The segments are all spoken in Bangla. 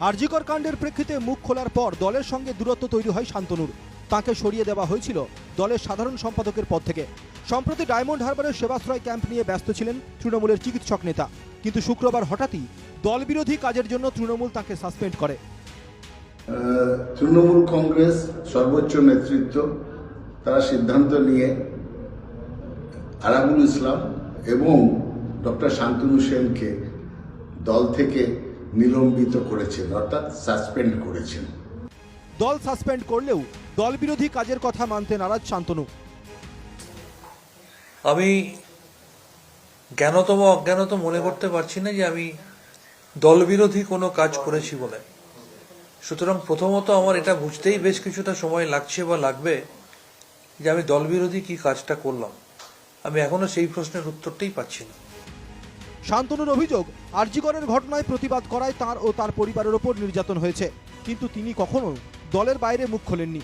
আরজিকর কাণ্ডের প্রেক্ষিতে মুখ খোলার পর দলের সঙ্গে দূরত্ব তৈরি হয় শান্তনুর। তাকে সরিয়ে দেওয়া হয়েছিল দলের সাধারণ সম্পাদকের পদ থেকে। সম্প্রতি ডায়মন্ড হারবারের সেবাশ্রয় ক্যাম্প নিয়ে ব্যস্ত ছিলেন তৃণমূলের চিকিৎসক নেতা। কিন্তু শুক্রবার হঠাৎই দলবিরোধী কাজের জন্য তৃণমূল তাকে সাসপেন্ড করে। তৃণমূল কংগ্রেস সর্বোচ্চ নেতৃত্ব, তারা সিদ্ধান্ত নিয়ে আরাবুল ইসলাম এবং ডক্টর শান্তনু সেনকে দল থেকে নিলম্বিত করেছেন অর্থাৎ সাসপেন্ড করেছেন। দল সাসপেন্ড করলেও দলবিরোধী কাজের কথা মানতে নারাজ শান্তনু। আমি জ্ঞানতম অজ্ঞানত মনে করতে পারছি না যে আমি দলবিরোধী কোনো কাজ করেছি বলে। সুতরাং প্রথমত আমার এটা বুঝতেই বেশ কিছুটা সময় লাগছে বা লাগবে যে আমি দলবিরোধী কি কাজটা করলাম। আমি এখনও সেই প্রশ্নের উত্তরটাই পাচ্ছি না। শান্তনুর অভিযোগ আরজিকরের ঘটনায় প্রতিবাদ করায় তার ও তার পরিবারের ওপর নির্যাতন হয়েছে। কিন্তু তিনি কখনো দলের বাইরে মুখ খোলেননি।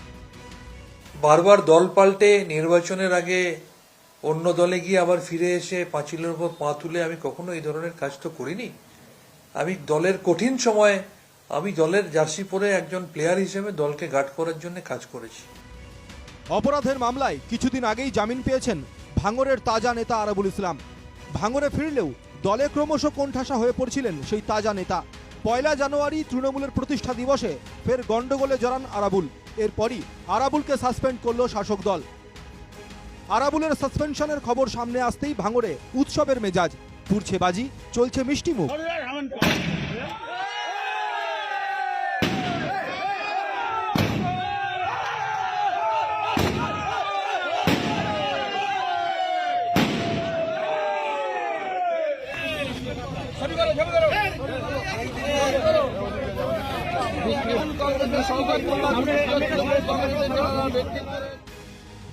বারবার দল পাল্টে নির্বাচনের আগে অন্য দলে গিয়ে আবার ফিরে এসে পাঁচিলের উপর পা তুলে আমি কখনো এই ধরনের কাজ তো করিনি। আমি দলের কঠিন সময়ে আমি দলের জার্সি পরে একজন প্লেয়ার হিসেবে দলকে গার্ড করার জন্য কাজ করেছি। অপরাধের মামলায় কিছুদিন আগেই জামিন পেয়েছেন ভাঙরের তাজা নেতা আরাবুল ইসলাম। ভাঙরে ফিরলেও দলে ক্রমশ কোণঠাসা হয়ে পড়ছিলেন সেই তাজা নেতা। পয়লা জানুয়ারি তৃণমূলের প্রতিষ্ঠা দিবসে ফের গণ্ডগোলে জড়ান আরাবুল। এরপরই আরাবুলকে সাসপেন্ড করল শাসক দল। আরাবুলের সাসপেনশনের খবর সামনে আসতেই ভাঙড়ে উৎসবের মেজাজ। পুড়ছে বাজি, চলছে মিষ্টি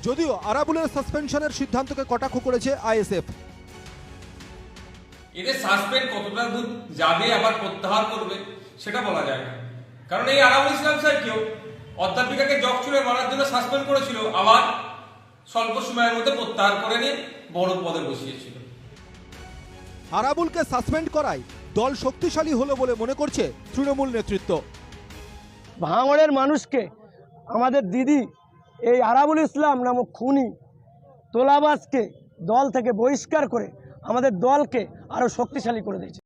যদিও আরাবুলের সাসপেনশনের সিদ্ধান্তকে কটাক্ষ করেছে আইএসএফ। এদের সাসপেন্ড কতটা দূর যাবে, আবার প্রত্যাহার করবে, সেটা বলা যায় না। কারণ এই আরাবুল ইসলাম সাহেবকেও অধ্যাপিকাকে জগ ছুড়ে মারার জন্য সাসপেন্ড করেছিল, আবার স্বল্প সময়ের মধ্যে প্রত্যাহার করে নিয়ে বড় পদে বসিয়েছিল। আরাবুলকে সাসপেন্ড করায় দল শক্তিশালী হলো বলে মনে করছে তৃণমূল নেতৃত্ব। ভাঙড়ের মানুষকে আমাদের দিদি, এই আরাবুল ইসলাম নামক খুনি তোলাবাসকে দল থেকে বহিষ্কার করে আমাদের দলকে আরও শক্তিশালী করে দিয়েছে।